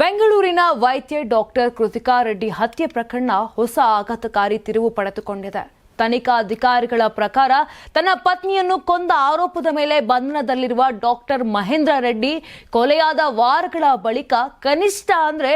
ಬೆಂಗಳೂರಿನ ವೈದ್ಯ ಡಾಕ್ಟರ್ ಕೃತಿಕಾ ರೆಡ್ಡಿ ಹತ್ಯೆ ಪ್ರಕರಣ ಹೊಸ ಆಘಾತಕಾರಿ ತಿರುವು ಪಡೆದುಕೊಂಡಿದೆ. ತನಿಖಾ ಅಧಿಕಾರಿಗಳ ಪ್ರಕಾರ ತನ್ನ ಪತ್ನಿಯನ್ನು ಕೊಂದ ಆರೋಪದ ಮೇಲೆ ಬಂಧನದಲ್ಲಿರುವ ಡಾಕ್ಟರ್ ಮಹೇಂದ್ರ ರೆಡ್ಡಿ ಕೊಲೆಯಾದ ವಾರಗಳ ಬಳಿಕ ಕನಿಷ್ಠ ಅಂದ್ರೆ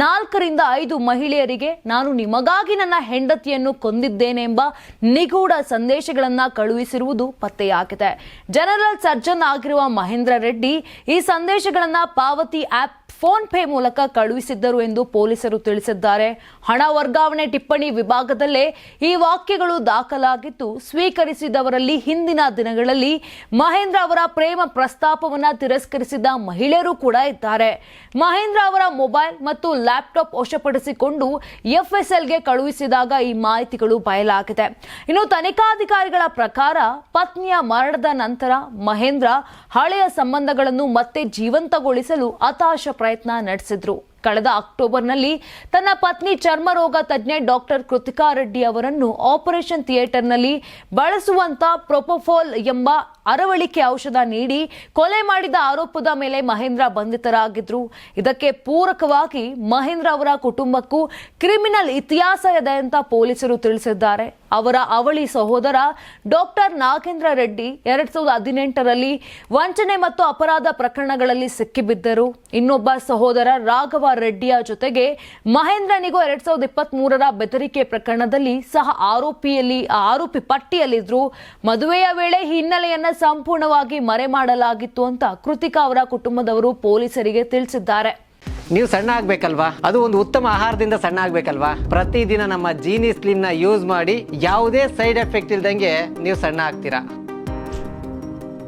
ನಾಲ್ಕರಿಂದ ಐದು ಮಹಿಳೆಯರಿಗೆ ನಾನು ನಿಮಗಾಗಿ ನನ್ನ ಹೆಂಡತಿಯನ್ನು ಕೊಂದಿದ್ದೇನೆಂಬ ನಿಗೂಢ ಸಂದೇಶಗಳನ್ನು ಕಳುಹಿಸಿರುವುದು ಪತ್ತೆಯಾಗಿದೆ. ಜನರಲ್ ಸರ್ಜನ್ ಆಗಿರುವ ಮಹೇಂದ್ರ ರೆಡ್ಡಿ ಈ ಸಂದೇಶಗಳನ್ನು ಪಾವತಿ ಆಪ್ ಫೋನ್ ಪೇ ಮೂಲಕ ಕಳುಹಿಸಿದ್ದರು ಎಂದು ಪೊಲೀಸರು ತಿಳಿಸಿದ್ದಾರೆ. ಹಣ ವರ್ಗಾವಣೆ ಟಿಪ್ಪಣಿ ವಿಭಾಗದಲ್ಲೇ ಈ ವಾಕ್ಯಗಳು ದಾಖಲಾಗಿದ್ದು, ಸ್ವೀಕರಿಸಿದವರಲ್ಲಿ ಹಿಂದಿನ ದಿನಗಳಲ್ಲಿ ಮಹೇಂದ್ರ ಅವರ ಪ್ರೇಮ ಪ್ರಸ್ತಾಪವನ್ನು ತಿರಸ್ಕರಿಸಿದ ಮಹಿಳೆಯರು ಕೂಡ ಇದ್ದಾರೆ. ಮಹೇಂದ್ರ ಅವರ ಮೊಬೈಲ್ ಮತ್ತು ಲ್ಯಾಪ್ಟಾಪ್ ವಶಪಡಿಸಿಕೊಂಡು ಎಫ್ಎಸ್ಎಲ್ಗೆ ಕಳುಹಿಸಿದಾಗ ಈ ಮಾಹಿತಿಗಳು ಬಯಲಾಗಿದೆ. ಇನ್ನು ತನಿಖಾಧಿಕಾರಿಗಳ ಪ್ರಕಾರ ಪತ್ನಿಯ ಮರಣದ ನಂತರ ಮಹೇಂದ್ರ ಹಳೆಯ ಸಂಬಂಧಗಳನ್ನು ಮತ್ತೆ ಜೀವಂತಗೊಳಿಸಲು ಹತಾಶ ಪ್ರಯತ್ನ ನಡೆಸಿದ್ರು. ಕಳೆದ ಅಕ್ಟೋಬರ್ನಲ್ಲಿ ತನ್ನ ಪತ್ನಿ ಚರ್ಮರೋಗ ತಜ್ಞೆ ಡಾಕ್ಟರ್ ಕೃತಿಕಾ ರೆಡ್ಡಿ ಅವರನ್ನು ಆಪರೇಷನ್ ಥಿಯೇಟರ್ನಲ್ಲಿ ಬಳಸುವಂತ ಪ್ರೊಪೋಫೋಲ್ ಎಂಬ ಅರವಳಿಕೆ ಔಷಧ ನೀಡಿ ಕೊಲೆ ಮಾಡಿದ ಆರೋಪದ ಮೇಲೆ ಮಹೇಂದ್ರ ಬಂಧಿತರಾಗಿದ್ರು. ಇದಕ್ಕೆ ಪೂರಕವಾಗಿ ಮಹೇಂದ್ರ ಅವರ ಕುಟುಂಬಕ್ಕೂ ಕ್ರಿಮಿನಲ್ ಇತಿಹಾಸ ಇದೆ ಅಂತ ಪೊಲೀಸರು ತಿಳಿಸಿದ್ದಾರೆ. ಅವರ ಅವಳಿ ಸಹೋದರ ಡಾಕ್ಟರ್ ನಾಗೇಂದ್ರ ರೆಡ್ಡಿ ಎರಡ್ ಸಾವಿರದ ಹದಿನೆಂಟರಲ್ಲಿ ವಂಚನೆ ಮತ್ತು ಅಪರಾಧ ಪ್ರಕರಣಗಳಲ್ಲಿ ಸಿಕ್ಕಿಬಿದ್ದರು. ಇನ್ನೊಬ್ಬ ಸಹೋದರ ರಾಘವ ರೆಡ್ಡಿಯ ಜೊತೆಗೆ ಮಹೇಂದ್ರನಿಗೂ ಎರಡ್ ಸಾವಿರದ ಇಪ್ಪತ್ತ್ ಬೆದರಿಕೆ ಪ್ರಕರಣದಲ್ಲಿ ಸಹ ಆರೋಪಿಯಲ್ಲಿ, ಆರೋಪಿ ಪಟ್ಟಿಯಲ್ಲಿದ್ರು. ಮದುವೆಯ ವೇಳೆ ಹಿನ್ನೆಲೆಯನ್ನ ಸಂಪೂರ್ಣವಾಗಿ ಮರೆ ಮಾಡಲಾಗಿತ್ತು ಅಂತ ಕೃತಿಕಾ ಅವರ ಕುಟುಂಬದವರು ಪೊಲೀಸರಿಗೆ ತಿಳಿಸಿದ್ದಾರೆ. ನೀವು ಸಣ್ಣ ಆಗ್ಬೇಕಲ್ವಾ? ಅದು ಒಂದು ಉತ್ತಮ ಆಹಾರದಿಂದ ಸಣ್ಣ ಆಗ್ಬೇಕಲ್ವಾ? ಪ್ರತಿದಿನ ನಮ್ಮ ಜೀನಿ ಸ್ಲಿಮ್ನ ಯೂಸ್ ಮಾಡಿ ಯಾವುದೇ ಸೈಡ್ ಎಫೆಕ್ಟ್ ಇಲ್ದಂಗೆ ನೀವು ಸಣ್ಣ ಆಗ್ತೀರಾ?